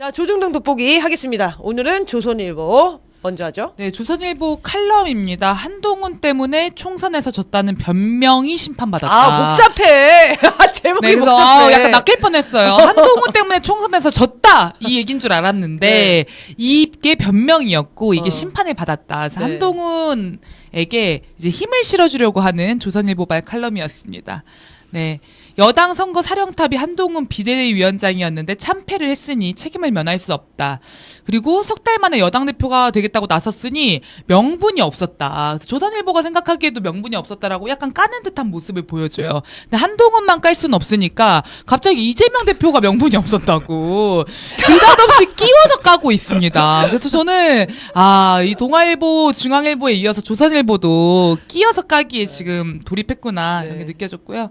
자, 조중동 돋보기 하겠습니다. 오늘은 조선일보 먼저 하죠. 네, 조선일보 칼럼입니다. 한동훈 때문에 총선에서 졌다는 변명이 심판받았다. 아, 복잡해. 제목이 네, 그래서 복잡해. 어, 약간 낚일 뻔했어요. 한동훈 때문에 총선에서 졌다 이 얘기인 줄 알았는데 이게 변명이었고 이게 어. 심판을 받았다. 그래서 네. 한동훈에게 이제 힘을 실어주려고 하는 조선일보발 칼럼이었습니다. 네. 여당 선거 사령탑이 한동훈 비대위원장이었는데 참패를 했으니 책임을 면할 수 없다. 그리고 석 달 만에 여당 대표가 되겠다고 나섰으니 명분이 없었다. 조선일보가 생각하기에도 명분이 없었다라고 약간 까는 듯한 모습을 보여줘요. 근데 한동훈만 깔 수는 없으니까 갑자기 이재명 대표가 명분이 없었다고 느닷없이 끼워서 까고 있습니다. 그래서 저는 아, 이 동아일보, 중앙일보에 이어서 조선일보도 끼어서 까기에 지금 돌입했구나 이런 게 네. 느껴졌고요.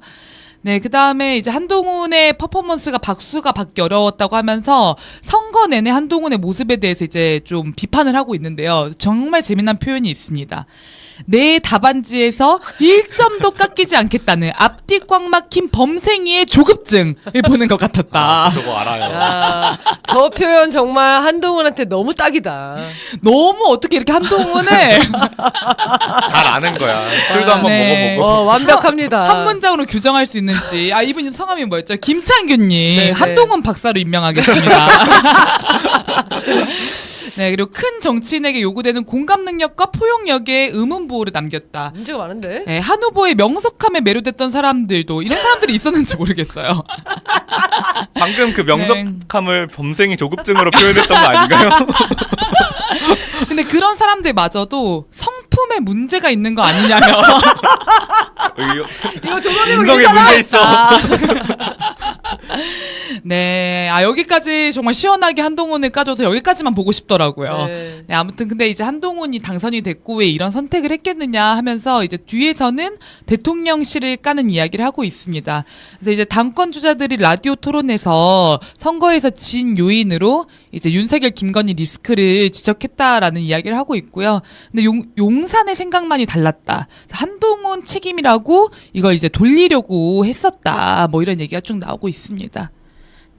네, 그 다음에 이제 한동훈의 퍼포먼스가 박수가 받기 어려웠다고 하면서 선거 내내 한동훈의 모습에 대해서 이제 좀 비판을 하고 있는데요. 정말 재미난 표현이 있습니다. 내 답안지에서 1점도 깎이지 않겠다는 앞뒤 꽉 막힌 범생이의 조급증을 보는 것 같았다. 아, 저거 알아요. 야, 저 표현 정말 한동훈한테 너무 딱이다. 너무 어떻게 이렇게 한동훈을 잘 아는 거야. 술도 한번 네. 먹어보고. 어, 완벽합니다. 한 문장으로 규정할 수 있는지. 아, 이분 성함이 뭐였죠? 김창규님. 네, 한동훈 박사로 임명하겠습니다. 네, 그리고 큰 정치인에게 요구되는 공감 능력과 포용력에 의문부호를 남겼다. 문제가 많은데. 네, 한 후보의 명석함에 매료됐던 사람들도 이런 사람들이 있었는지 모르겠어요. 방금 그 네. 명석함을 범생이 조급증으로 표현했던 거 아닌가요? 근데 그런 사람들마저도 성품에 문제가 있는 거 아니냐며. 이거 인성에 기사다. 문제 있어. 아. 네, 아 여기까지 정말 시원하게 한동훈을 까줘서 여기까지만 보고 싶더라고요. 네. 네, 아무튼 근데 이제 한동훈이 당선이 됐고 왜 이런 선택을 했겠느냐 하면서 이제 뒤에서는 대통령실을 까는 이야기를 하고 있습니다. 그래서 이제 당권 주자들이 라디오 토론에서 선거에서 진 요인으로 이제 윤석열 김건희 리스크를 지적했다라는 이야기를 하고 있고요. 근데 용, 용산의 생각만이 달랐다. 한동훈 책임이라고 이걸 이제 돌리려고 했었다. 뭐 이런 얘기가 쭉 나오고 있습니다.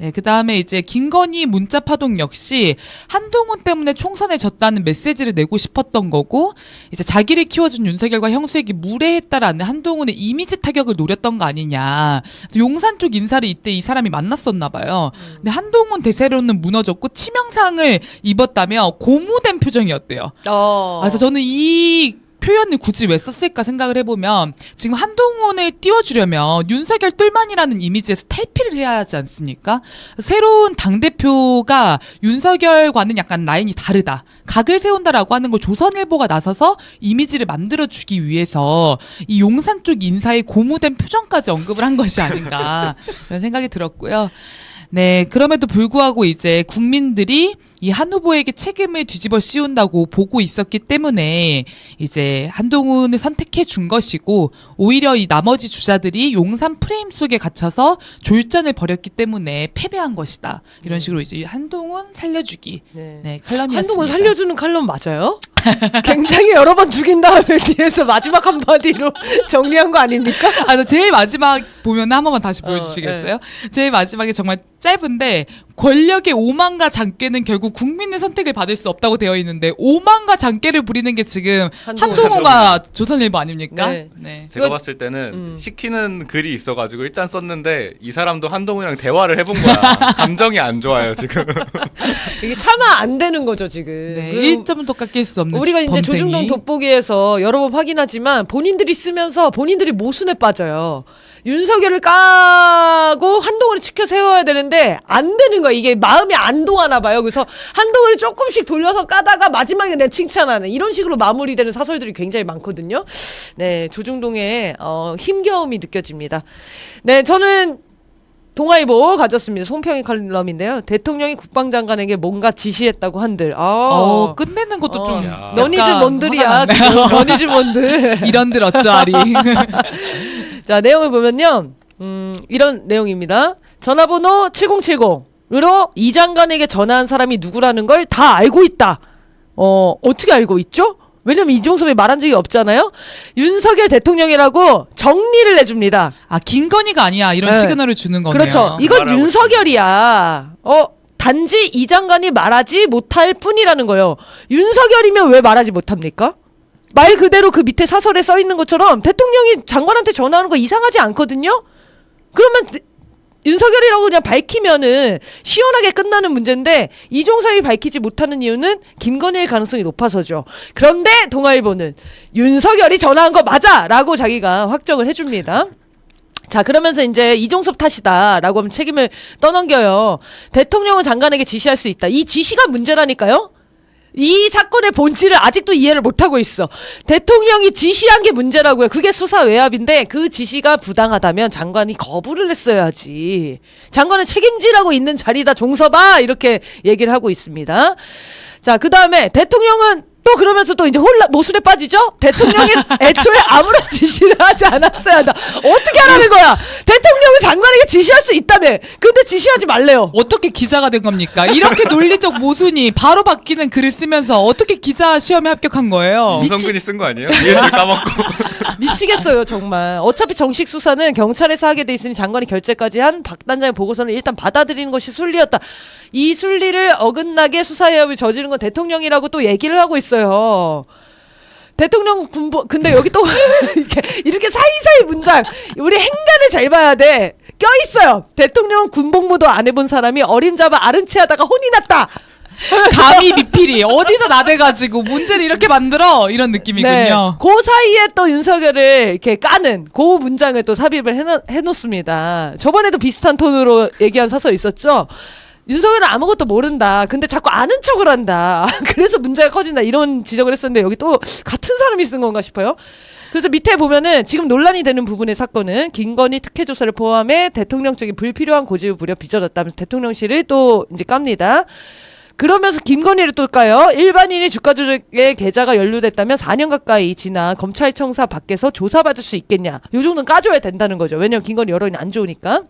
네, 그 다음에 이제 김건희 문자 파동 역시 한동훈 때문에 총선에 졌다는 메시지를 내고 싶었던 거고, 이제 자기를 키워준 윤석열과 형수에게 무례했다라는 한동훈의 이미지 타격을 노렸던 거 아니냐. 용산 쪽 인사를 이때 이 사람이 만났었나 봐요. 근데 한동훈 대세로는 무너졌고 치명상을 입었다며 고무된 표정이었대요. 어. 아, 그래서 저는 이 표현을 굳이 왜 썼을까 생각을 해보면 지금 한동훈을 띄워주려면 윤석열 똘만이라는 이미지에서 탈피를 해야 하지 않습니까? 새로운 당대표가 윤석열과는 약간 라인이 다르다. 각을 세운다라고 하는 걸 조선일보가 나서서 이미지를 만들어주기 위해서 이 용산 쪽 인사의 고무된 표정까지 언급을 한 것이 아닌가 그런 생각이 들었고요. 네, 그럼에도 불구하고 이제 국민들이 이 한 후보에게 책임을 뒤집어 씌운다고 보고 있었기 때문에 이제 한동훈을 선택해 준 것이고 오히려 이 나머지 주자들이 용산 프레임 속에 갇혀서 졸전을 벌였기 때문에 패배한 것이다. 이런 식으로 이제 한동훈 살려주기. 네. 네, 칼럼이었습니다. 한동훈 살려주는 칼럼 맞아요? 굉장히 여러 번 죽인 다음에 뒤에서 마지막 한마디로 정리한 거 아닙니까? 아, 나 제일 마지막 보면 한 번만 다시 어, 보여주시겠어요? 제일 마지막에 정말 짧은데 권력의 오만과 장깨는 결국 국민의 선택을 받을 수 없다고 되어 있는데 오만과 장깨를 부리는 게 지금 한동훈 한동훈과 조선일보 아닙니까? 네. 네. 제가 이거- 봤을 때는 음. 시키는 글이 있어가지고 일단 썼는데 이 사람도 한동훈이랑 대화를 해본 거야. 감정이 안 좋아요 지금. 이게 차마 안 되는 거죠 지금. 네, 1점도 깎일 수 없는 우리가 이제 범생이. 조중동 돋보기에서 여러 번 확인하지만 본인들이 쓰면서 본인들이 모순에 빠져요. 윤석열을 까고 한동훈을 지켜 세워야 되는데 안 되는 거야. 이게 마음이 안 동하나 봐요. 그래서 한동훈을 조금씩 돌려서 까다가 마지막에 내 칭찬하는 이런 식으로 마무리되는 사설들이 굉장히 많거든요. 네, 조중동의 어, 힘겨움이 느껴집니다. 네, 저는 동아일보 가졌습니다. 송평이 칼럼인데요. 대통령이 국방장관에게 뭔가 지시했다고 한들. 아, 어, 끝내는 것도 어, 좀 야. 너니즈 약간 뭔들이야 화가 지금 났네요. 너니즈 뭔들 이런들 어쩌하리. 자 내용을 보면요 음, 이런 내용입니다 전화번호 7070 으로 이 장관에게 전화한 사람이 누구라는 걸 다 알고 있다 어 어떻게 알고 있죠? 왜냐면 이종섭이 말한 적이 없잖아요 윤석열 대통령이라고 정리를 해줍니다 아 김건희가 아니야 이런 네. 시그널을 주는 거네요. 그렇죠 이건 말하고 윤석열이야 어 단지 이 장관이 말하지 못할 뿐이라는 거예요. 윤석열이면 왜 말하지 못합니까? 말 그대로 그 밑에 사설에 써 있는 것처럼 대통령이 장관한테 전화하는 거 이상하지 않거든요? 그러면 대- 윤석열이라고 그냥 밝히면은 시원하게 끝나는 문제인데 이종섭이 밝히지 못하는 이유는 김건희의 가능성이 높아서죠. 그런데 동아일보는 윤석열이 전화한 거 맞아라고 자기가 확정을 해줍니다. 자 그러면서 이제 이종섭 탓이다라고 하면 책임을 떠넘겨요. 대통령은 장관에게 지시할 수 있다. 이 지시가 문제라니까요. 이 사건의 본질을 아직도 이해를 못하고 있어. 대통령이 지시한 게 문제라고요. 그게 수사 외압인데 그 지시가 부당하다면 장관이 거부를 했어야지. 장관은 책임지라고 있는 자리다 종서봐 이렇게 얘기를 하고 있습니다. 자, 그 다음에 대통령은 또 그러면서 또 이제 혼란 모순에 빠지죠? 대통령이 애초에 아무런 지시를 하지 않았어야 한다. 어떻게 하라는 거야? 대통령은 장관에게 지시할 수 있다며. 근데 지시하지 말래요. 어떻게 기자가 된 겁니까? 이렇게 논리적 모순이 바로 바뀌는 글을 쓰면서 어떻게 기자 시험에 합격한 거예요? 이성근이 쓴 거 아니에요? 줄 까먹고. 미치겠어요 정말 어차피 정식 수사는 경찰에서 하게 돼 있으니 장관이 결재까지 한 박 단장의 보고서는 일단 받아들이는 것이 순리였다 이 순리를 어긋나게 수사 해협을 저지른 건 대통령이라고 또 얘기를 하고 있어 요. 대통령 군부 근데 여기 또 이렇게, 이렇게 사이사이 문장. 우리 행간을 잘 봐야 돼. 껴 있어요. 대통령 군복무도 안 해본 사람이 어림잡아 아른 체 하다가 혼이 났다. 감히 미필이. 어디서 나대가지고 문제를 이렇게 만들어? 이런 느낌이군요. 그 사이에 또 윤석열을 이렇게 까는 그 문장을 또 삽입을 해놓, 해놓습니다. 저번에도 비슷한 톤으로 얘기한 사설 있었죠. 윤석열은 아무것도 모른다. 근데 자꾸 아는 척을 한다. 그래서 문제가 커진다. 이런 지적을 했었는데 여기 또 같은 사람이 쓴 건가 싶어요. 그래서 밑에 보면은 지금 논란이 되는 부분의 사건은 김건희 특혜 조사를 포함해 대통령적인 불필요한 고집을 부려 빚어졌다면서 대통령실을 또 이제 깝니다. 그러면서 김건희를 또 까요. 일반인이 주가 조작에 계좌가 연루됐다면 4년 가까이 지나 검찰청사 밖에서 조사받을 수 있겠냐. 요 정도는 까줘야 된다는 거죠. 왜냐면 김건희 여론이 안 좋으니까.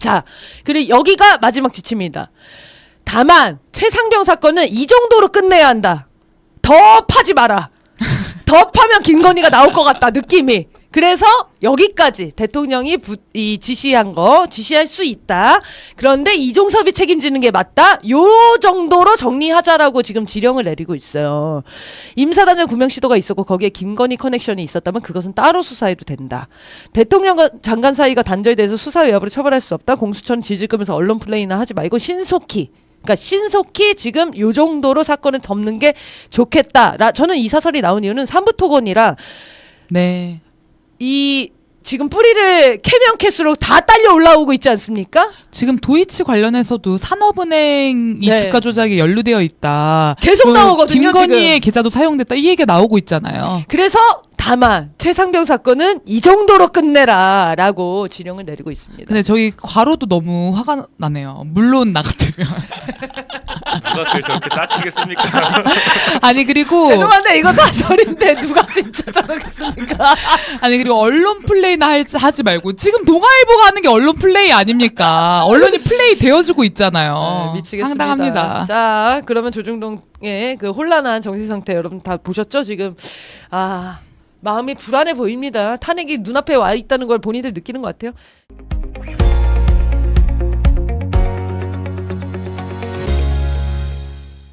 자, 그리고 여기가 마지막 지침입니다. 다만 최상병 사건은 이 정도로 끝내야 한다. 더 파지 마라. 더 파면 김건희가 나올 것 같다 느낌이. 그래서 여기까지 대통령이 부, 이 지시한 거 지시할 수 있다. 그런데 이종섭이 책임지는 게 맞다. 요 정도로 정리하자라고 지금 지령을 내리고 있어요. 임사단장 구명 시도가 있었고 거기에 김건희 커넥션이 있었다면 그것은 따로 수사해도 된다. 대통령과 장관 사이가 단절돼서 수사 외압으로 처벌할 수 없다. 공수처는 끄면서 언론 플레이나 하지 말고 신속히 그러니까 신속히 지금 요 정도로 사건을 덮는 게 좋겠다. 나 저는 이 사설이 나온 이유는 삼부 토건이라 네. 이 지금 뿌리를 캐면 캘수록 다 딸려 올라오고 있지 않습니까? 지금 도이치 관련해서도 산업은행이 네. 주가 조작에 연루되어 있다. 계속 그 나오거든요, 김건희의 계좌도 사용됐다. 이 얘기가 나오고 있잖아요. 그래서 다만 최상병 사건은 이 정도로 끝내라라고 지령을 내리고 있습니다. 근데 저희 과로도 너무 화가 나네요. 물론 나 같으면. 누가 글 저렇게 짜치겠습니까? 아니 그리고 죄송한데 이거 사설인데 누가 진짜 저러겠습니까? 아니 그리고 언론 플레이나 할- 하지 말고 지금 동아일보가 하는 게 언론 플레이 아닙니까? 언론이 플레이 되어주고 있잖아요. 네, 미치겠습니다. 황당합니다. 자, 그러면 조중동의 그 혼란한 정신 상태 여러분 다 보셨죠? 지금 아 마음이 불안해 보입니다. 탄핵이 눈앞에 와 있다는 걸 본인들 느끼는 것 같아요.